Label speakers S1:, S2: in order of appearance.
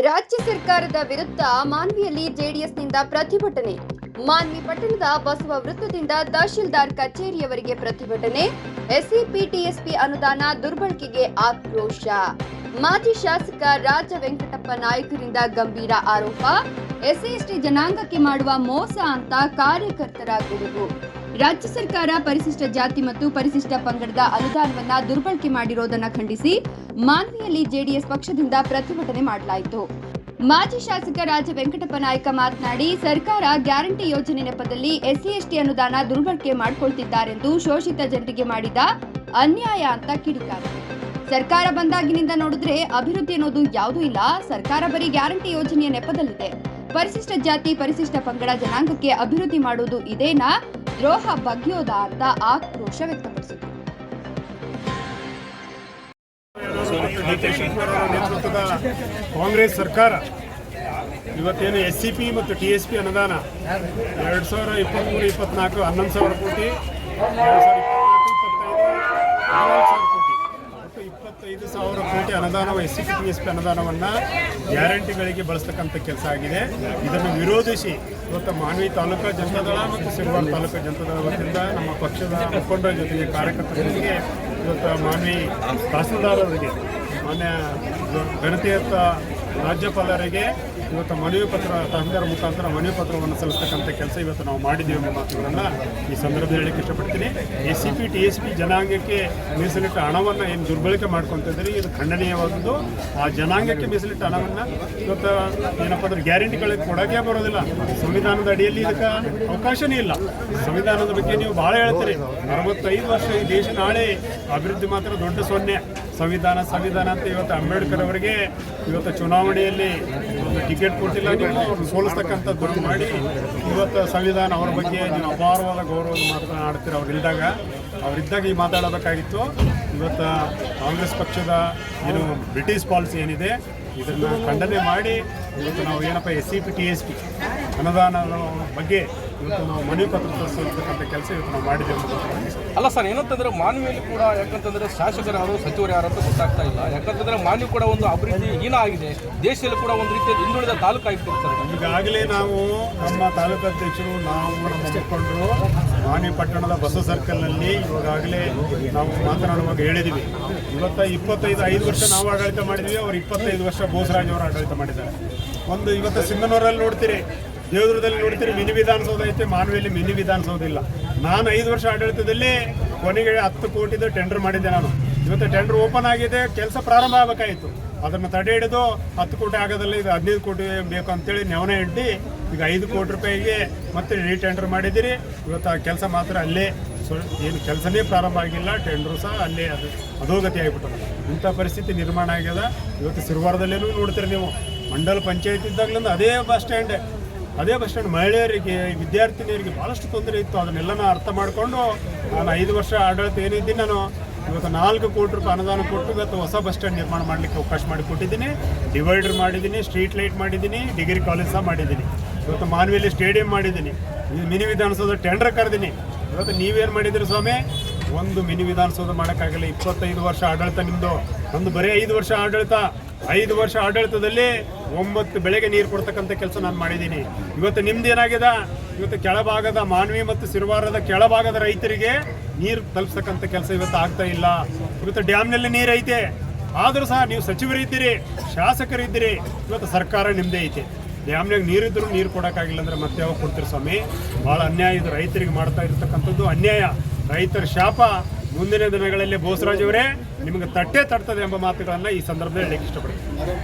S1: ರಾಜ್ಯ ಸರ್ಕಾರದ ವಿರುದ್ಧ ಮಾನ್ವಿಯಲ್ಲಿ ಜೆಡಿಎಸ್ನಿಂದ ಪ್ರತಿಭಟನೆ. ಮಾನ್ವಿ ಪಟ್ಟಣದ ಬಸವ ವೃತ್ತದಿಂದ ತಹಶೀಲ್ದಾರ್ ಕಚೇರಿಯವರಿಗೆ ಪ್ರತಿಭಟನೆ. ಎಸ್ಸಿಪಿ ಟಿಎಸ್ಪಿ ಅನುದಾನ ದುರ್ಬಳಕೆಗೆ ಆಕ್ರೋಶ. ಮಾಜಿ ಶಾಸಕ ರಾಜ ವೆಂಕಟಪ್ಪ ನಾಯಕರಿಂದ ಗಂಭೀರ ಆರೋಪ. ಎಸ್ಸಿಎಸ್ಟಿ ಜನಾಂಗಕ್ಕೆ ಮಾಡುವ ಮೋಸ ಅಂತ ಕಾರ್ಯಕರ್ತರ ಗುಡುಗು ರಾಜ್ಯ ಸರ್ಕಾರ ಪರಿಶಿಷ್ಟ ಜಾತಿ ಮತ್ತು ಪರಿಶಿಷ್ಟ ಪಂಗಡದ ಅನುದಾನವನ್ನ ದುರ್ಬಳಕೆ ಮಾಡಿರೋದನ್ನ ಖಂಡಿಸಿ ಮಾನ್ವಿಯಲ್ಲಿ ಜೆಡಿಎಸ್ ಪಕ್ಷದಿಂದ ಪ್ರತಿಭಟನೆ ಮಾಡಲಾಯಿತು. ಮಾಜಿ ಶಾಸಕ ರಾಜ ವೆಂಕಟಪ್ಪ ನಾಯಕ ಮಾತನಾಡಿ, ಸರ್ಕಾರ ಗ್ಯಾರಂಟಿ ಯೋಜನೆ ನೆಪದಲ್ಲಿ ಎಸ್ಸಿ ಎಸ್ಟಿ ಅನುದಾನ ದುರ್ಬಳಕೆ ಮಾಡಿಕೊಳ್ತಿದ್ದಾರೆಂದು ಶೋಷಿತ ಜನರಿಗೆ ಮಾಡಿದ ಅನ್ಯಾಯ ಅಂತ ಕಿಡಿಕಾರೆ. ಸರ್ಕಾರ ಬಂದಾಗಿನಿಂದ ನೋಡಿದ್ರೆ ಅಭಿವೃದ್ಧಿ ಅನ್ನೋದು ಯಾವುದೂ ಇಲ್ಲ. ಸರ್ಕಾರ ಬರೀ ಗ್ಯಾರಂಟಿ ಯೋಜನೆಯ ನೆಪದಲ್ಲಿದೆ. ಪರಿಶಿಷ್ಟ ಜಾತಿ, ಪರಿಶಿಷ್ಟ ಪಂಗಡ ಜನಾಂಗಕ್ಕೆ ಅಭಿವೃದ್ಧಿ ಮಾಡುವುದು ಇದೇನಾ? ದ್ರೋಹ ಬಗ್ಯೋದ ಅಂತ ಆಕ್ರೋಶ ವ್ಯಕ್ತಪಡಿಸಿದರು.
S2: ನೇತೃತ್ವದ ಕಾಂಗ್ರೆಸ್ ಸರ್ಕಾರ ಇವತ್ತೇನು ಎಸ್ ಸಿ ಪಿ ಮತ್ತು ಟಿ ಎಸ್ ಪಿ ಅನುದಾನ ಎರಡು ಸಾವಿರ ಇಪ್ಪತ್ತ್ಮೂರು ಇಪ್ಪತ್ನಾಲ್ಕು, ಹನ್ನೊಂದು ಸಾವಿರ ಕೋಟಿ ಸಾವಿರ ಹದಿನಾಲ್ಕು ಸಾವಿರ ಕೋಟಿ ಒಟ್ಟು ಇಪ್ಪತ್ತೈದು ಸಾವಿರ ಕೋಟಿ ಅನುದಾನ S C P S P ಅನುದಾನವನ್ನು ಗ್ಯಾರಂಟಿಗಳಿಗೆ ಬಳಸ್ತಕ್ಕಂಥ ಕೆಲಸ ಆಗಿದೆ. ಇದನ್ನು ವಿರೋಧಿಸಿ ಇವತ್ತು ಮಾನ್ವಿ ತಾಲೂಕಾ ಜನತಾದಳ ಮತ್ತು ಸಿರುವಾರ ತಾಲೂಕಾ ಜನತಾದಳ ವತಿಯಿಂದ ನಮ್ಮ ಪಕ್ಷದ ಮುಖಂಡರ ಜೊತೆಗೆ ಕಾರ್ಯಕರ್ತರಿಗೆ ಇವತ್ತು ಮಾನ್ವಿ ತಹಸೀಲ್ದಾರರಿಗೆ ಮಾನ್ಯ ಗಣತಿಯತ್ತ ರಾಜ್ಯಪಾಲರಿಗೆ ಇವತ್ತು ಮನವಿ ಪತ್ರ, ತಹಸೀಲ್ದಾರ್ ಮುಖಾಂತರ ಮನವಿ ಪತ್ರವನ್ನು ಸಲ್ಲಿಸ್ತಕ್ಕಂಥ ಕೆಲಸ ಇವತ್ತು ನಾವು ಮಾಡಿದ್ದೀವಿ ಎಂಬ ಮಾತುಗಳನ್ನು ಈ ಸಂದರ್ಭದಲ್ಲಿ ಹೇಳಕ್ಕೆ ಇಷ್ಟಪಡ್ತೀನಿ. S C P T S P ಜನಾಂಗಕ್ಕೆ ಮೀಸಲಿಟ್ಟ ಹಣವನ್ನು ಏನು ದುರ್ಬಳಕೆ ಮಾಡ್ಕೊತಿದ್ರಿ ಇದು ಖಂಡನೀಯವಾದದ್ದು. ಆ ಜನಾಂಗಕ್ಕೆ ಮೀಸಲಿಟ್ಟ ಹಣವನ್ನು ಇವತ್ತು ಏನಪ್ಪ ಅಂದ್ರೆ ಗ್ಯಾರಂಟಿಗಳಿಗೆ ಕೊಡೋಕೆ ಬರೋದಿಲ್ಲ. ಸಂವಿಧಾನದ ಅಡಿಯಲ್ಲಿ ಇದಕ್ಕೆ ಅವಕಾಶನೇ ಇಲ್ಲ. ಸಂವಿಧಾನದ ಬಗ್ಗೆ ನೀವು ಭಾಳ ಹೇಳ್ತೀರಿ. ಅರವತ್ತೈದು ವರ್ಷ ಈ ದೇಶ ನಾಳೆ ಅಭಿವೃದ್ಧಿ ಮಾತ್ರ ದೊಡ್ಡ ಸೊನ್ನೆ. ಸಂವಿಧಾನ ಸಂವಿಧಾನ ಅಂತ ಇವತ್ತು ಅಂಬೇಡ್ಕರ್ ಅವರಿಗೆ ಇವತ್ತು ಚುನಾವಣೆಯಲ್ಲಿ ಒಂದು ಟಿಕೆಟ್ ಕೊಟ್ಟಿಲ್ಲ ನೀವು, ಅವ್ರನ್ನ ಸೋಲಿಸ್ತಕ್ಕಂಥದ್ದು ಮಾಡಿ, ಇವತ್ತು ಸಂವಿಧಾನ ಅವರ ಬಗ್ಗೆ ನೀವು ಅಪಾರವಾದ ಗೌರವದ ಮಾತನಾಡ್ತೀರ ಅವರಿದ್ದಾಗ. ಅವರಿದ್ದಾಗ ಈ ಮಾತಾಡಬೇಕಾಗಿತ್ತು. ಇವತ್ತು ಕಾಂಗ್ರೆಸ್ ಪಕ್ಷದ ಏನು ಬ್ರಿಟಿಷ್ ಪಾಲಿಸಿ ಏನಿದೆ, ಇದನ್ನು ಖಂಡನೆ ಮಾಡಿ ಇವತ್ತು ನಾವು ಏನಪ್ಪ S C P T S P ಅನುದಾನದ ಬಗ್ಗೆ ಇವತ್ತು ನಾವು ಮನವಿ ಪತ್ರ ತೋರಿಸಿರ್ತಕ್ಕಂಥ ಕೆಲಸ ಇವತ್ತು ನಾವು ಮಾಡಿದ್ದೇವೆ
S3: ಅಲ್ಲ ಸರ್ ಏನಂತಂದ್ರೆ ಮಾನವಿಯಲ್ಲಿ ಕೂಡ ಯಾಕಂತಂದ್ರೆ ಶಾಸಕರು ಯಾರು ಸಚಿವರು ಯಾರು ಅಂತ ಗೊತ್ತಾಗ್ತಾ ಇಲ್ಲ. ಯಾಕಂತಂದ್ರೆ ಮಾನ್ಯ ಕೂಡ ಒಂದು ಅಭಿವೃದ್ಧಿ ಹೀನ ಆಗಿದೆ. ದೇಶದಲ್ಲಿ ಕೂಡ ಒಂದು ರೀತಿಯ ಹಿಂದುಳಿದ ತಾಲೂಕು ಆಗ್ತಿರ್ತಾರೆ ಸರ್.
S2: ಈಗಾಗಲೇ ನಾವು ನಮ್ಮ ತಾಲೂಕು ಅಧ್ಯಕ್ಷರು ನಾವು ನಮ್ಮ ಮುಖಂಡರು ಮಾನಿ ಪಟ್ಟಣದ ಬಸ್ ಸರ್ಕಲ್ನಲ್ಲಿ ಇವಾಗಲೇ ನಾವು ಮಾತನಾಡುವಾಗ ಹೇಳಿದ್ದೀವಿ ಇವತ್ತ ಇಪ್ಪತ್ತೈದು, ಐದು ವರ್ಷ ನಾವು ಆಡಳಿತ ಮಾಡಿದ್ವಿ, ಅವ್ರು ಇಪ್ಪತ್ತೈದು ವರ್ಷ ಬೋಸರಾಜ್ ಅವರು ಆಡಳಿತ ಮಾಡಿದ್ದಾರೆ. ಒಂದು ಇವತ್ತು ಸಿಂಧನೂರಲ್ಲಿ ನೋಡ್ತೀರಿ, ದೇವದುರ್ಗದಲ್ಲಿ ನೋಡ್ತೀರಿ, ಮಿನಿ ವಿಧಾನಸೌಧ ಐತೆ ಮಾನವಿಯಲ್ಲಿ ಮಿನಿ ವಿಧಾನಸೌಧ ಇಲ್ಲ. ನಾನು ಐದು ವರ್ಷ ಆಡಳಿತದಲ್ಲಿ ಕೊನೆಗೆ ಹತ್ತು ಕೋಟಿದು ಟೆಂಡರ್ ಮಾಡಿದ್ದೆ ನಾನು. ಇವತ್ತು ಟೆಂಡರ್ ಓಪನ್ ಆಗಿದೆ, ಕೆಲಸ ಪ್ರಾರಂಭ ಆಗಬೇಕಾಯಿತು. ಅದನ್ನು ತಡೆ ಹಿಡಿದು ಹತ್ತು ಕೋಟಿ ಆಗೋದಲ್ಲ ಇದು ಹದಿನೈದು ಕೋಟಿ ಬೇಕು ಅಂತೇಳಿ ನೆವನೆ ಇಟ್ಟು ಈಗ ಐದು ಕೋಟಿ ರೂಪಾಯಿಗೆ ಮತ್ತೆ ರೀಟೆಂಡರ್ ಮಾಡಿದ್ದೀರಿ. ಇವತ್ತು ಆ ಕೆಲಸ ಮಾತ್ರ ಅಲ್ಲೇ ಏನು ಕೆಲಸನೇ ಪ್ರಾರಂಭ ಆಗಿಲ್ಲ ಟೆಂಡರ್ ಸಹ ಅಲ್ಲೇ ಅದು ಅಧೋಗತಿ ಆಗಿಬಿಟ್ಟದೆ. ಇಂಥ ಪರಿಸ್ಥಿತಿ ನಿರ್ಮಾಣ ಆಗ್ಯದ. ಇವತ್ತು ಸಿರುವಾರದಲ್ಲೇನೂ ನೋಡ್ತೀರಿ ನೀವು. ಮಂಡಲ ಪಂಚಾಯತ್ ಇದ್ದಾಗಲಿಂದ ಅದೇ ಬಸ್ ಸ್ಟ್ಯಾಂಡ್ ಅದೇ ಬಸ್ ಸ್ಟ್ಯಾಂಡ್ ಮಹಿಳೆಯರಿಗೆ, ವಿದ್ಯಾರ್ಥಿನಿಯರಿಗೆ ಭಾಳಷ್ಟು ತೊಂದರೆ ಇತ್ತು. ಅದನ್ನೆಲ್ಲ ಅರ್ಥ ಮಾಡಿಕೊಂಡು ನಾನು ಐದು ವರ್ಷ ಆಡಳಿತ ಏನಿದ್ದೀನಿ ನಾನು, ಇವತ್ತು ನಾಲ್ಕು ಕೋಟಿ ರೂಪಾಯಿ ಅನುದಾನ ಕೊಟ್ಟು ಇವತ್ತು ಹೊಸ ಬಸ್ ಸ್ಟ್ಯಾಂಡ್ ನಿರ್ಮಾಣ ಮಾಡಲಿಕ್ಕೆ ಅವಕಾಶ ಮಾಡಿಕೊಟ್ಟಿದ್ದೀನಿ. ಡಿವೈಡರ್ ಮಾಡಿದ್ದೀನಿ ಸ್ಟ್ರೀಟ್ ಲೈಟ್ ಮಾಡಿದ್ದೀನಿ ಡಿಗ್ರಿ ಕಾಲೇಜ್ ಸಹ ಮಾಡಿದ್ದೀನಿ. ಇವತ್ತು ಮಾನವಿಯಲ್ಲಿ ಸ್ಟೇಡಿಯಂ ಮಾಡಿದ್ದೀನಿ. ಮಿನಿ ವಿಧಾನಸೌಧ ಟೆಂಡರ್ ಕರೆದೀನಿ. ಇವತ್ತು ನೀವೇನು ಮಾಡಿದ್ದೀರಿ ಸ್ವಾಮಿ? ಒಂದು ಮಿನಿ ವಿಧಾನಸೌಧ ಮಾಡೋಕ್ಕಾಗಲ್ಲ. ಇಪ್ಪತ್ತೈದು ವರ್ಷ ಆಡಳಿತ ನಿಮ್ಮದು ಒಂದು ಬರೀ ಐದು ವರ್ಷ ಆಡಳಿತ. ಐದು ವರ್ಷ ಆಡಳಿತದಲ್ಲಿ ಒಂಬತ್ತು ಬೆಳೆಗೆ ನೀರು ಕೊಡ್ತಕ್ಕಂಥ ಕೆಲಸ ನಾನು ಮಾಡಿದ್ದೀನಿ. ಇವತ್ತು ನಿಮ್ದು ಏನಾಗಿದೆ? ಇವತ್ತು ಕೆಳಭಾಗದ ಮಾನ್ವಿ ಮತ್ತು ಸಿರುವಾರದ ಕೆಳಭಾಗದ ರೈತರಿಗೆ ನೀರು ತಲುಪಿಸ್ತಕ್ಕಂಥ ಕೆಲಸ ಇವತ್ತು ಆಗ್ತಾ ಇಲ್ಲ. ಇವತ್ತು ಡ್ಯಾಮ್ನಲ್ಲಿ ನೀರು ಐತೆ ಆದರೂ ಸಹ ನೀವು ಸಚಿವರಿದ್ದೀರಿ, ಶಾಸಕರಿದ್ದೀರಿ. ಇವತ್ತು ಸರ್ಕಾರ ನಿಮ್ಮದೇ ಐತೆ. ಡ್ಯಾಮ್ನಾಗ ನೀರಿದ್ರು ನೀರು ಕೊಡೋಕ್ಕಾಗಿಲ್ಲ ಅಂದ್ರೆ ಮತ್ತೆ ಯಾವಾಗ ಕೊಡ್ತೀರಿ ಸ್ವಾಮಿ? ಭಾಳ ಅನ್ಯಾಯ ಇದು ರೈತರಿಗೆ ಮಾಡ್ತಾ ಇರ್ತಕ್ಕಂಥದ್ದು ಅನ್ಯಾಯ. ರೈತರ ಶಾಪ ಮುಂದಿನ ದಿನಗಳಲ್ಲಿ ಬೋಸರಾಜ್ ಅವರೇ ನಿಮಗೆ ತಟ್ಟೆ ತಡ್ತದೆ ಎಂಬ ಮಾತುಗಳನ್ನು ಈ ಸಂದರ್ಭದಲ್ಲಿ ಹೇಳಕ್ಕೆ ಇಷ್ಟಪಡ್ತೀನಿ.